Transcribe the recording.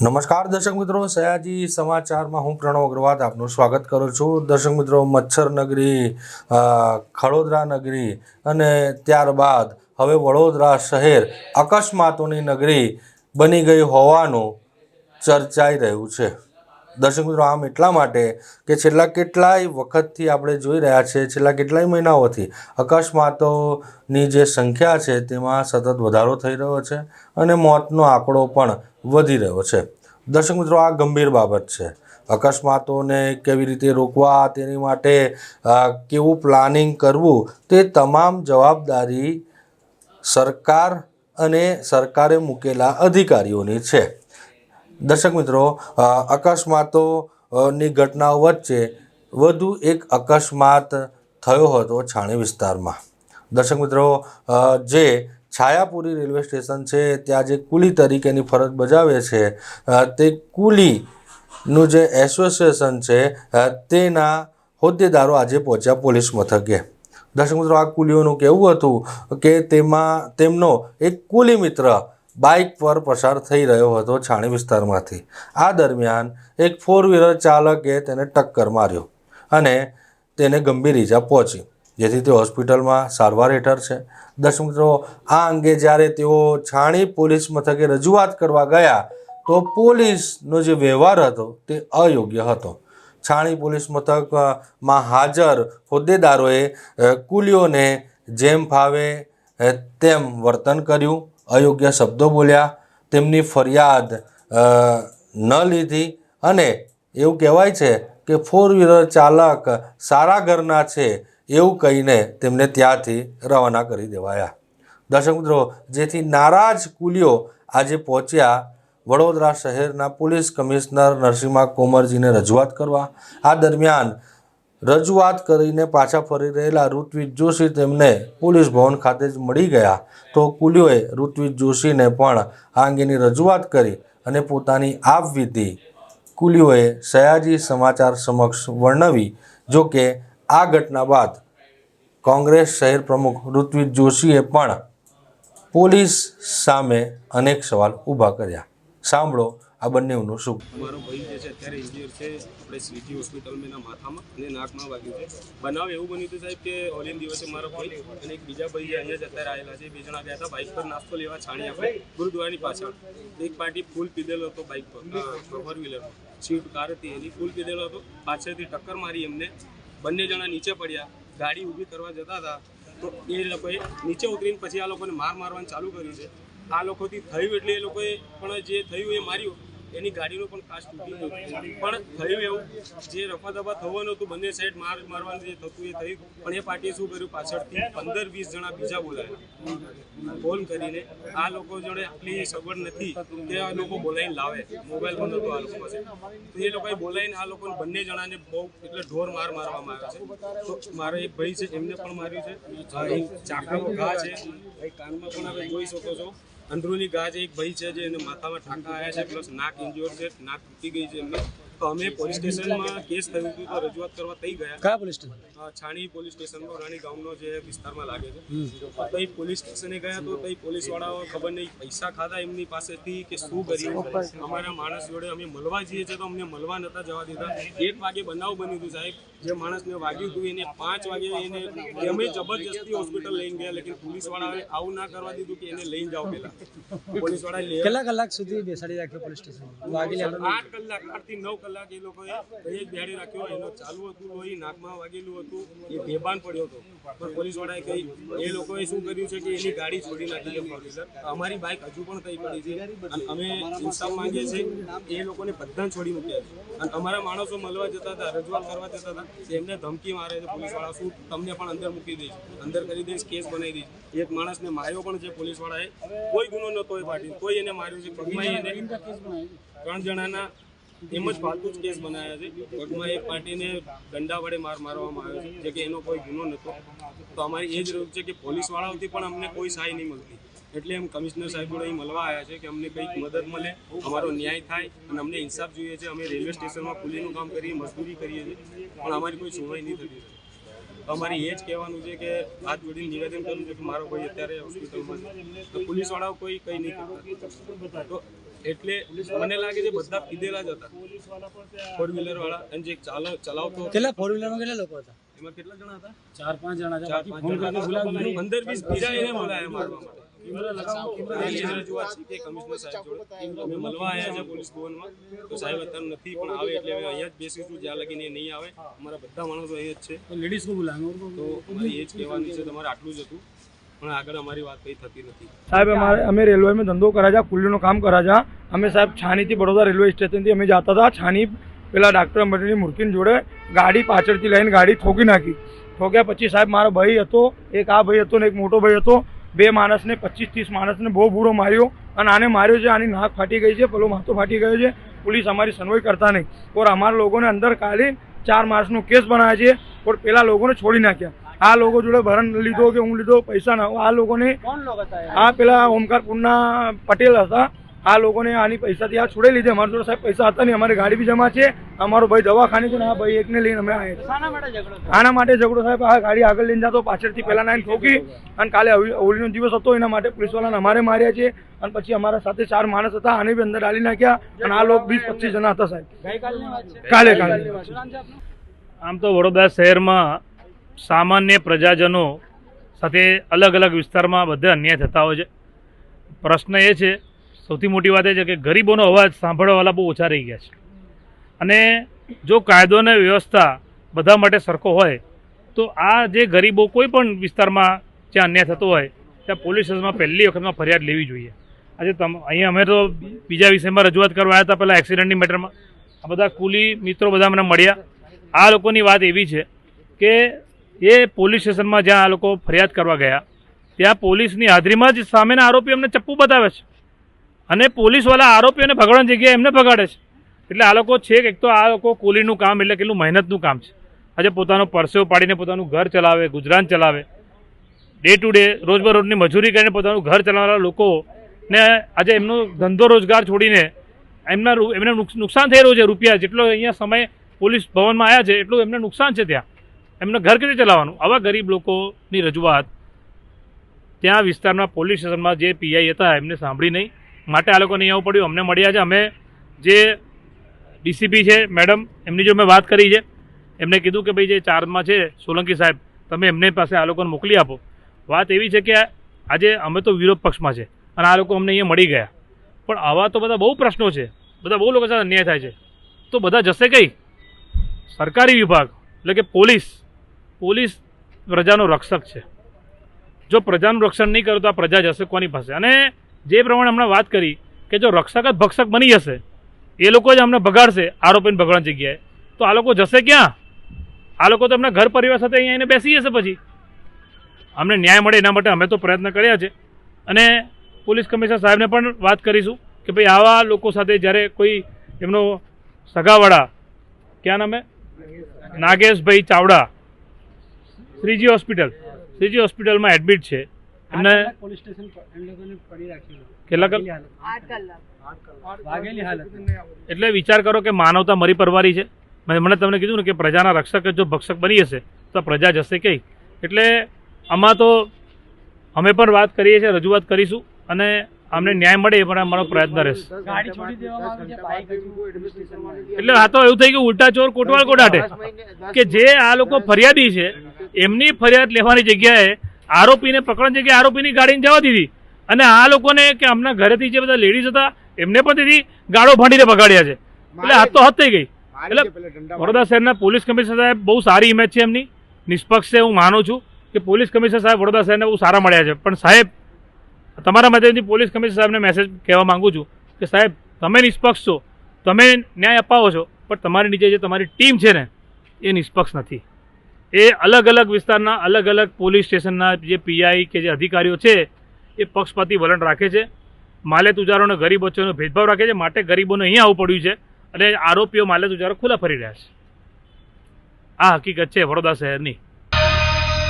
નમસ્કાર દર્શક મિત્રો, સયાજી સમાચારમાં હું પ્રણવ અગ્રવાલ આપનું સ્વાગત કરું છું. દર્શક મિત્રો, મચ્છર નગરી ખડોદરા નગરી અને ત્યારબાદ હવે વડોદરા શહેર અકસ્માતોની નગરી બની ગઈ હોવાનું ચર્ચાઈ રહ્યું છે. દર્શક મિત્રો, આમ એટલા માટે કે છેલ્લા કેટલાય વખતથી આપણે જોઈ રહ્યા છીએ, છેલ્લા કેટલાય મહિનાઓથી અકસ્માતોની જે સંખ્યા છે તેમાં સતત વધારો થઈ રહ્યો છે અને મોતનો આંકડો પણ વધી રહ્યો છે. દર્શક મિત્રો, આ ગંભીર બાબત છે. અકસ્માતોને કેવી રીતે રોકવા, તેની માટે કેવું પ્લાનિંગ કરવું, તે તમામ જવાબદારી સરકાર અને સરકારે મૂકેલા અધિકારીઓની છે. દર્શક મિત્રો અકસ્માતોની ઘટનાઓ વચ્ચે વધુ એક અકસ્માત થયો હતો છાણી વિસ્તારમાં. દર્શક મિત્રો જે છાયાપુરી રેલવે સ્ટેશન છે, ત્યાં જે કુલી તરીકેની ફરજ બજાવે છે તે કુલીનું જે એસોસિએશન છે તેના હોદ્દેદારો આજે પહોંચ્યા પોલીસ મથકે. દર્શક મિત્રો, આ કુલીઓનું કહેવું હતું કે તેમાં, તેમનો એક કુલી મિત્ર બાઇક પર પસાર થઈ રહ્યો હતો છાણી વિસ્તારમાંથી. આ દરમિયાન એક ફોર વ્હીલર ચાલકે તેને ટક્કર માર્યો અને તેને ગંભીર ઈજા પહોંચી. જેથી તે હોસ્પિટલમાં સારવાર હેઠળ છે. દર્શક મિત્રો, આ અંગે જ્યારે તેઓ છાણી પોલીસ મથકે રજૂઆત કરવા ગયા, તો પોલીસનો જે વ્યવહાર હતો તે અયોગ્ય હતો. છાણી પોલીસ મથકમાં હાજર હોદ્દેદારોએ કુલીઓને જેમ ફાવે તેમ વર્તન કર્યું. અયોગ્ય શબ્દો બોલ્યા, તેમની ફરિયાદ ન લીધી અને એવું કહેવાય છે કે ફોર વ્હીલર ચાલક સારા ઘરના છે એવું કહીને તેમને ત્યાંથી રવાના કરી દેવાયા. દર્શક મિત્રો, જેથી નારાજ કુલીઓ આજે પહોંચ્યા. વડોદરા શહેરના પોલીસ કમિશનર નરસિંહા કોમરજીને રજૂઆત કરવા. આ દરમિયાન રજૂઆત કરીને પાછા ફરી રહેલા ઋત્વિજ જોશી તેમને પોલીસ ભવન ખાતે જ મળી ગયા. તો કુલીઓએ ઋત્વિજ જોશીને પણ આ અંગેની રજૂઆત કરી અને પોતાની આપવીતી કુલીઓએ સયાજી સમાચાર સમક્ષ વર્ણવી. જો કે આ ઘટના બાદ કોંગ્રેસ શહેર પ્રમુખ ઋત્વિજ જોશીએ પણ પોલીસ સામે અનેક સવાલ ઊભા કર્યા. સાંભળો આ બંનેનું શું મારો ભાઈ જે છે અત્યારે ઇન્જિયર છે, આપણે સિટી હોસ્પિટલમાં એના માથામાં અને નાકમાં વાગ્યું છે. બનાવ એવું બન્યું હતું સાહેબ કે ઓલિયન દિવસે મારો ભાઈ અને એક બીજા ભાઈ અહીંયા જ અત્યારે આવેલા છે. બે જણા ગયા હતા બાઇક પર નાસ્તો લેવા છાણી આપણે ગુરુદ્વારાની પાછળ. એક પાર્ટી ફૂલ પીધેલો હતો બાઇક પર ફોર વ્હીલર સ્વિફ્ટ કાર હતી, એની ફૂલ પીધેલો હતો. પાછળથી ટક્કર મારી એમને બંને જણા નીચે પડ્યા, ગાડી ઊભી કરવા જતા હતા, તો એ લોકોએ નીચે ઉતરીને પછી આ લોકોને માર મારવાનું ચાલુ કર્યું છે. આ લોકોથી થયું એટલે એ લોકોએ પણ જે થયું એ માર્યું. એની ગાડીનો પણ કાચ તૂટી પણ થયું એવું. જે રફા દફા થવાનું હતું બંને સાઈડ માર મારવાનું જે થતું એ થયું. પણ એ પાર્ટીએ શું કર્યું? પાછળથી પંદર વીસ જણા બીજા બોલાયા. ફોન કરીને આ લોકો જોડે આટલી સગવડ નથી કે આ લોકો બોલાવીને લાવે. મોબાઈલ પણ નહોતો આ લોકો પાસે. તો એ લોકોએ બોલાવીને આ લોકોને બંને જણાને બહુ એટલે ઢોર માર મારવામાં આવ્યો છે. તો મારો એક ભાઈ છે, એમને પણ માર્યું છે. અહીં ઘા છે. ભાઈ કાનમાં પણ હવે જોઈ શકો છો. અંદરૂની ગાજ એક ભાઈ છે જે એને માથામાં ટાંકા આવ્યા છે પ્લસ નાક ઇન્જોર છે નાક તૂટી ગઈ છે એમને. તો અમે પોલીસ સ્ટેશનમાં કેસ થયું હતું તો રજૂઆત કરવા થઈ ગયા. કયા પોલીસ સ્ટેશન? છાણી પોલીસ સ્ટેશનમાં રાણી ગામનો જે વિસ્તારમાં લાગે છે. તો તઈ પોલીસ સ્ટેશને ગયા તો તઈ પોલીસ વાળાઓ ખબર નહીં પૈસા ખાધા એમની પાસેથી કે શું કર્યું? અમારા માણસ જોડે અમે મળવા જઈએ છીએ તો અમને મળવા નતા જવા દીધા. એક વાગે બનાવ બન્યું હતું સાહેબ. જે માણસને વાગ્યું હતું એને પાંચ વાગે એને અમે જબરજસ્તી હોસ્પિટલ લઈને ગયા લેકિન પોલીસ વાળાએ આવું ના કરવા દીધું કે એને લઈને જાઓ પેલા પોલીસ વાળાએ કેટલા કલાક સુધી બેસાડી રાખ્યો પોલીસ સ્ટેશન વાગી આઠ કલાક આઠથી નવ કલાક એ લોકોએ દહેજ બેહાડી રાખ્યો. એનો ચાલુ હતું લોહી નાકમાં વાગેલું હતું એ બેભાન પડ્યો હતો. પણ પોલીસ વાળાએ કહી એ લોકોએ શું કર્યું છે કે એની ગાડી છોડી નાખી છે અમારી બાઇક હજુ પણ થઈ પડી છે. અને અમે ઇન્સાફ માંગીએ છીએ એ લોકોને બધાને છોડી મૂક્યા છે. અને અમારા માણસો મળવા જતા હતા રજૂઆત કરવા જતા હતા. એમને ધમકી મારે છે પોલીસવાળા શું તમને પણ અંદર મૂકી દઈશ. અંદર કરી દઈશ કેસ બનાવી દઈશ. એક માણસને માર્યો પણ છે પોલીસવાળાએ. કોઈ ગુનો નહોતો એ પાટી કોઈ એને માર્યું છે પગમાં એને ત્રણ જણાના એમ જ ફાલતુ જ કેસ બનાવ્યા છે. પગમાં એક પાર્ટીને દંડા વડે માર મારવામાં આવ્યો છે. જે કે એનો કોઈ ગુનો નહોતો. તો અમારી એ જ રોગ છે કે પોલીસવાળાઓથી પણ અમને કોઈ સહાય નહીં મળતી. એટલે એમ કમિશનર સાહેબ જોડે અહીં મળવા આવ્યા છે કે અમને કંઈક મદદ મળે અમારો ન્યાય થાય અને અમને ઇન્સાફ જોઈએ છે. અમે રેલવે સ્ટેશનમાં કુલીનું કામ કરીએ મજદૂરી કરીએ છીએ. પણ અમારી કોઈ સુનવાઈ નહીં થતી. અમારે અમારી એ જ કહેવાનું છે કે હાથ જોડીને નિવેદન કરવું છે કે મારો ભાઈ અત્યારે હોસ્પિટલમાં છે. તો પોલીસવાળાઓ કોઈ કંઈ નહીં કરતા. તો એટલે મને લાગે છે બધા પીધેલા જ હતા. ફોર વ્હીલર વાળા અને જે ચાલો ચલાવતો કેટલા ફોર વ્હીલરમાં કેટલા લોકો હતા? એમાં કેટલા જણા હતા? ચાર પાંચ જણા. પંદર વીસ બીજા એને બોલાયા મારવા માટે. સાહેબ અમારે અમે રેલવે જ ધંધો કરા છે કુલ્લીનું કામ કરા છે. અમે સાહેબ છાની થી બરોડા રેલવે સ્ટેશનથી અમે જતા હતા. છાની પેલા ડાક્ટર અંબેડકરની મૂર્તિની જોડે ગાડી પાછળથી લઈને ગાડી ઠોકી નાખી. ઠોક્યા પછી સાહેબ મારો ભાઈ હતો એક આ ભાઈ હતો ને એક મોટો ભાઈ હતો. બે માણસને પચીસ ત્રીસ માણસને બહુ બૂરો માર્યો અને આને માર્યો છે આની નાક ફાટી ગઈ છે પેલો માથો ફાટી ગયો છે. પોલીસ અમારી સુનવાઈ કરતા નહીં. ઓર અમારા લોકોને અંદર કાઢી ચાર માણસનો કેસ બનાવે છે ઓર પેલા લોકોને છોડી નાખ્યા. આ લોકો જોડે ભરણ લીધો કે હું લીધો પૈસા ના આ લોકોને આ પેલા ઓમકારપુરના પટેલ હતા. આ લોકોને આની પૈસાથી આ છોડી લીધે. અમારા જોડે સાહેબ પૈસા હતા નહીં. અમારી ગાડી બી જમા છે. અમારો ભાઈ દવાખાને છે ને આ ભાઈ એકને લઈને અમે આવ્યા માટે આના માટે ઝઘડો સાહેબ. આ ગાડી આગળ લઈને જતો પાછળથી પહેલાં નાઈને ઠોકી અને કાલે હોળી- હોળીનો દિવસ હતો. એના માટે પોલીસવાળાને અમારે માર્યા છે. અને પછી અમારા સાથે ચાર માણસ હતા. આને બી અંદર ડાલી નાખ્યા અને આ લોકો વીસ પચીસ જણા હતા સાહેબ. ગઈકાલની વાત છે? કાલે કાલે. આમ તો વડોદરા શહેરમાં સામાન્ય પ્રજાજનો સાથે અલગ અલગ વિસ્તારમાં બધા અન્યાય થતા હોય છે. પ્રશ્ન એ છે સૌથી મોટી વાત એ છે કે ગરીબોનો અવાજ સાંભળવાવાળા બહુ ઓછા રહી ગયા છે. અને જો કાયદો અને વ્યવસ્થા બધા માટે સરખો હોય, તો આ જે ગરીબો કોઈ પણ વિસ્તારમાં જ્યાં અન્યાય થતો હોય, ત્યાં પોલીસ સ્ટેશનમાં પહેલી વખતમાં ફરિયાદ લેવી જોઈએ. આજે તમ, અહીંયા અમે તો બીજા વિષયમાં રજૂઆત કરવા આવ્યા હતા, પહેલાં એક્સિડન્ટની મેટરમાં. આ બધા કુલી મિત્રો બધા મને મળ્યા. આ લોકોની વાત એવી છે કે એ પોલીસ સ્ટેશનમાં જ્યાં આ લોકો ફરિયાદ કરવા ગયા, ત્યાં પોલીસની હાજરીમાં જ સામેના આરોપી અમને ચપ્પુ બતાવે છે. અને પોલીસવાળા આરોપીઓને ભગાડવાની જગ્યાએ એમને ભગાડે છે. એટલે આ લોકો છે એક તો આ લોકો કુલીનું કામ એટલે કેટલું મહેનતનું કામ છે. આજે પોતાનો પરસેવો પાડીને પોતાનું ઘર ચલાવે, ગુજરાન ચલાવે. ડે ટુ ડે રોજબરોજની મજૂરી કરીને પોતાનું ઘર ચલાવનારા લોકો ને આજે એમનો ધંધો રોજગાર છોડીને એમના એમને નુક- નુકસાન થઈ રહ્યું છે રૂપિયા જેટલો અહીંયા સમય પોલીસ ભવનમાં આવ્યા છે, એટલું એમને નુકસાન છે ત્યાં. એમને ઘર કેવી રીતે ચલાવવાનું? આવા ગરીબ લોકોની રજૂઆત ત્યાં વિસ્તારમાં પોલીસ સ્ટેશનમાં જે પીઆઈ હતા એમને સાંભળી નહીં. માટે આ લોકોને અહીં આવવું પડ્યું. અમને મળ્યા છે. અમે જે ડીસીપી છે, મેડમ, એમની જો મેં વાત કરી છે. એમને કીધું કે ભાઈ જે ચારમાં છે, સોલંકી સાહેબ, તમે એમને પાસે આ લોકોને મોકલી આપો. વાત એવી છે કે આજે અમે તો વિરોધ પક્ષમાં છે અને આ લોકો અમને અહીંયા મળી ગયા. પણ આવા તો બધા બહુ પ્રશ્નો છે. બધા બહુ લોકો સાથે અન્યાય થાય છે. તો બધા જશે કઈ? સરકારી વિભાગ, એટલે કે પોલીસ. પોલીસ પ્રજાનો રક્ષક છે. જો પ્રજાનું રક્ષણ નહીં કરો તો આ પ્રજા જશે કોની પાસે? અને જે પ્રમાણે હમણાં વાત કરી કે જો રક્ષક જ ભક્ષક બની જશે, એ લોકો જ અમને ભગાડશે આરોપીને ભગાડવાની જગ્યાએ. તો આ લોકો જશે ક્યાં? આ લોકો તો એમના ઘર પરિવાર સાથે અહીંયા એને બેસી જશે પછી. અમને ન્યાય મળે એના માટે અમે તો પ્રયત્ન કર્યા છે. અને પોલીસ કમિશનર સાહેબને પણ વાત કરીશું કે ભાઈ આવા લોકો સાથે જ્યારે કોઈ એમનો સગાવાળા, ક્યાં નામે નાગેશભાઈ ચાવડા, શ્રીજી હોસ્પિટલ. શ્રીજી હોસ્પિટલમાં એડમિટ છે. એમને પોલીસ સ્ટેશન પર એમ લોકોને પડી કેટલા કલ- હાલત. એટલે વિચાર કરો કે માનવતા મરી પરવારી છે. મેં મને તમને કીધું ને કે પ્રજાના રક્ષક જો ભક્ષક બની હશે તો પ્રજા જશે કઈ એટલે આમાં તો અમે પણ વાત કરીએ છીએ રજૂઆત કરીશું અને અમને ન્યાય મળે એ પણ અમારો પ્રયત્ન રહેશે. એટલે આ તો એવું થઈ ગયું ઉલટા ચોર કોટવાળ કોટાટે કે જે આ લોકો ફરિયાદી છે એમની ફરિયાદ લેવાની જગ્યાએ આરોપીને પકડવાની જગ્યાએ આરોપીની ગાડીને જવા દીધી. અને આ લોકોને કે અમના ઘરેથી જે બધા લેડીઝ હતા એમને પણ તેથી ગાળો ભાંડીને ભગાડ્યા છે. એટલે હાથ તો હાથ થઈ ગઈ. એટલે વડોદરા શહેરના પોલીસ કમિશનર સાહેબ બહુ સારી ઇમેજ છે એમની. નિષ્પક્ષ છે હું માનું છું કે પોલીસ કમિશનર સાહેબ વડોદરા શહેરને બહુ સારા મળ્યા છે. પણ સાહેબ તમારા માધ્યમથી પોલીસ કમિશનર સાહેબને મેસેજ કહેવા માંગુ છું કે સાહેબ તમે નિષ્પક્ષ છો તમે ન્યાય અપાવો છો પણ તમારી નીચે જે તમારી ટીમ છે ને એ નિષ્પક્ષ નથી. એ અલગ અલગ વિસ્તારના અલગ અલગ પોલીસ સ્ટેશનના જે પીઆઈ કે જે અધિકારીઓ છે, એ પક્ષપાતી વલણ રાખે છે. માલે તુજારોને ગરીબ વચ્ચેનો ભેદભાવ રાખે છે. માટે ગરીબોને અહીંયા આવવું પડ્યું છે અને આરોપીઓ માલે તુજારો ખુલ્લા ફરી રહ્યા છે. આ હકીકત છે વડોદરા શહેરની.